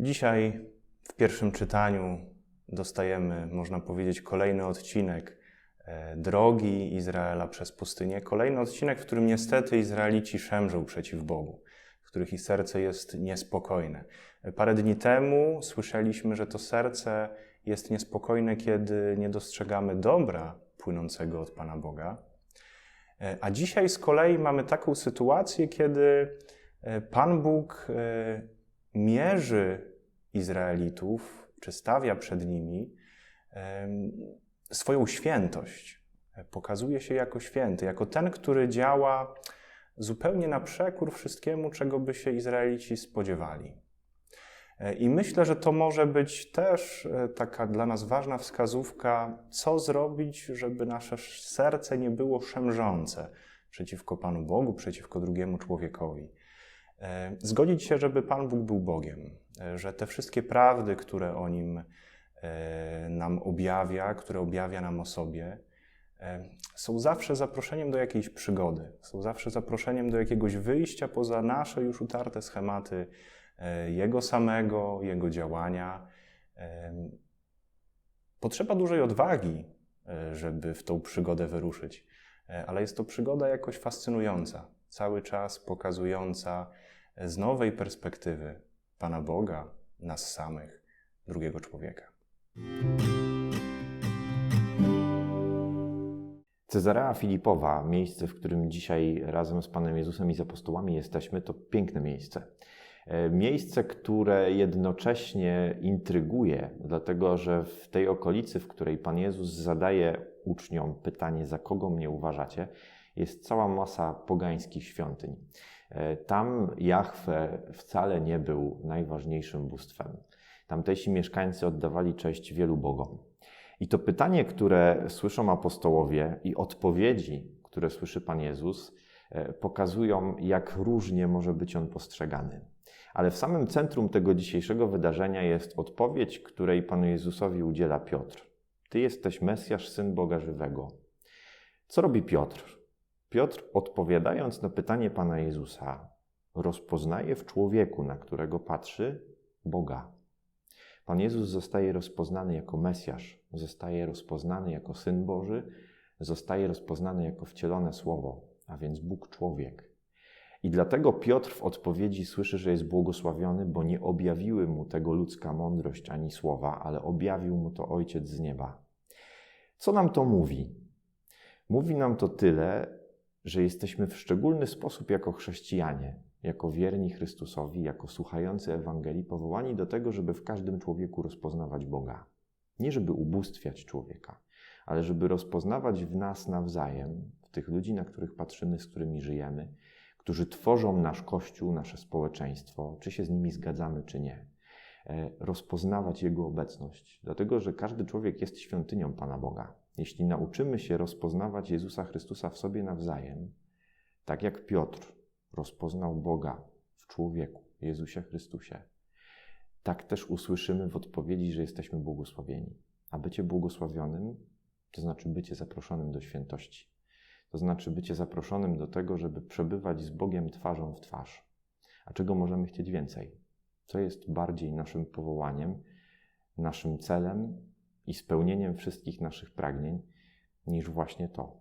Dzisiaj w pierwszym czytaniu dostajemy, można powiedzieć, kolejny odcinek e, drogi Izraela przez pustynię. Kolejny odcinek, w którym niestety Izraelici szemrzą przeciw Bogu, w których ich serce jest niespokojne. Parę dni temu słyszeliśmy, że to serce jest niespokojne, kiedy nie dostrzegamy dobra płynącego od Pana Boga. E, A dzisiaj z kolei mamy taką sytuację, kiedy e, Pan Bóg mierzy Izraelitów, czy stawia przed nimi swoją świętość. Pokazuje się jako święty, jako ten, który działa zupełnie na przekór wszystkiemu, czego by się Izraelici spodziewali. E, I myślę, że to może być też e, taka dla nas ważna wskazówka, co zrobić, żeby nasze serce nie było szemrzące przeciwko Panu Bogu, przeciwko drugiemu człowiekowi. E, Zgodzić się, żeby Pan Bóg był Bogiem, e, że te wszystkie prawdy, które o Nim e, nam objawia, które objawia nam o sobie, są zawsze zaproszeniem do jakiejś przygody, są zawsze zaproszeniem do jakiegoś wyjścia poza nasze już utarte schematy Jego samego, Jego działania. Potrzeba dużej odwagi, żeby w tą przygodę wyruszyć, ale jest to przygoda jakoś fascynująca, cały czas pokazująca z nowej perspektywy Pana Boga, nas samych, drugiego człowieka. Cezarea Filipowa, miejsce, w którym dzisiaj razem z Panem Jezusem i z apostołami jesteśmy, to piękne miejsce. E, Miejsce, które jednocześnie intryguje, dlatego że w tej okolicy, w której Pan Jezus zadaje uczniom pytanie, za kogo mnie uważacie, jest cała masa pogańskich świątyń. E, Tam Jahwe wcale nie był najważniejszym bóstwem. Tamtejsi mieszkańcy oddawali cześć wielu bogom. I to pytanie, które słyszą apostołowie i odpowiedzi, które słyszy Pan Jezus, e, pokazują, jak różnie może być on postrzegany. Ale w samym centrum tego dzisiejszego wydarzenia jest odpowiedź, której Panu Jezusowi udziela Piotr. Ty jesteś Mesjasz, Syn Boga Żywego. Co robi Piotr? Piotr, odpowiadając na pytanie Pana Jezusa, rozpoznaje w człowieku, na którego patrzy, Boga. Pan Jezus zostaje rozpoznany jako Mesjasz, zostaje rozpoznany jako Syn Boży, zostaje rozpoznany jako wcielone Słowo, a więc Bóg człowiek. I dlatego Piotr w odpowiedzi słyszy, że jest błogosławiony, bo nie objawiły mu tego ludzka mądrość ani słowa, ale objawił mu to Ojciec z nieba. Co nam to mówi? Mówi nam to tyle, że jesteśmy w szczególny sposób jako chrześcijanie, jako wierni Chrystusowi, jako słuchający Ewangelii, powołani do tego, żeby w każdym człowieku rozpoznawać Boga. Nie żeby ubóstwiać człowieka, ale żeby rozpoznawać w nas nawzajem, w tych ludzi, na których patrzymy, z którymi żyjemy, którzy tworzą nasz Kościół, nasze społeczeństwo, czy się z nimi zgadzamy, czy nie. E, Rozpoznawać Jego obecność, dlatego że każdy człowiek jest świątynią Pana Boga. Jeśli nauczymy się rozpoznawać Jezusa Chrystusa w sobie nawzajem, tak jak Piotr rozpoznał Boga w człowieku, Jezusie Chrystusie, tak też usłyszymy w odpowiedzi, że jesteśmy błogosławieni. A bycie błogosławionym to znaczy bycie zaproszonym do świętości. To znaczy bycie zaproszonym do tego, żeby przebywać z Bogiem twarzą w twarz. A czego możemy chcieć więcej? co jest bardziej naszym powołaniem, naszym celem i spełnieniem wszystkich naszych pragnień, niż właśnie to.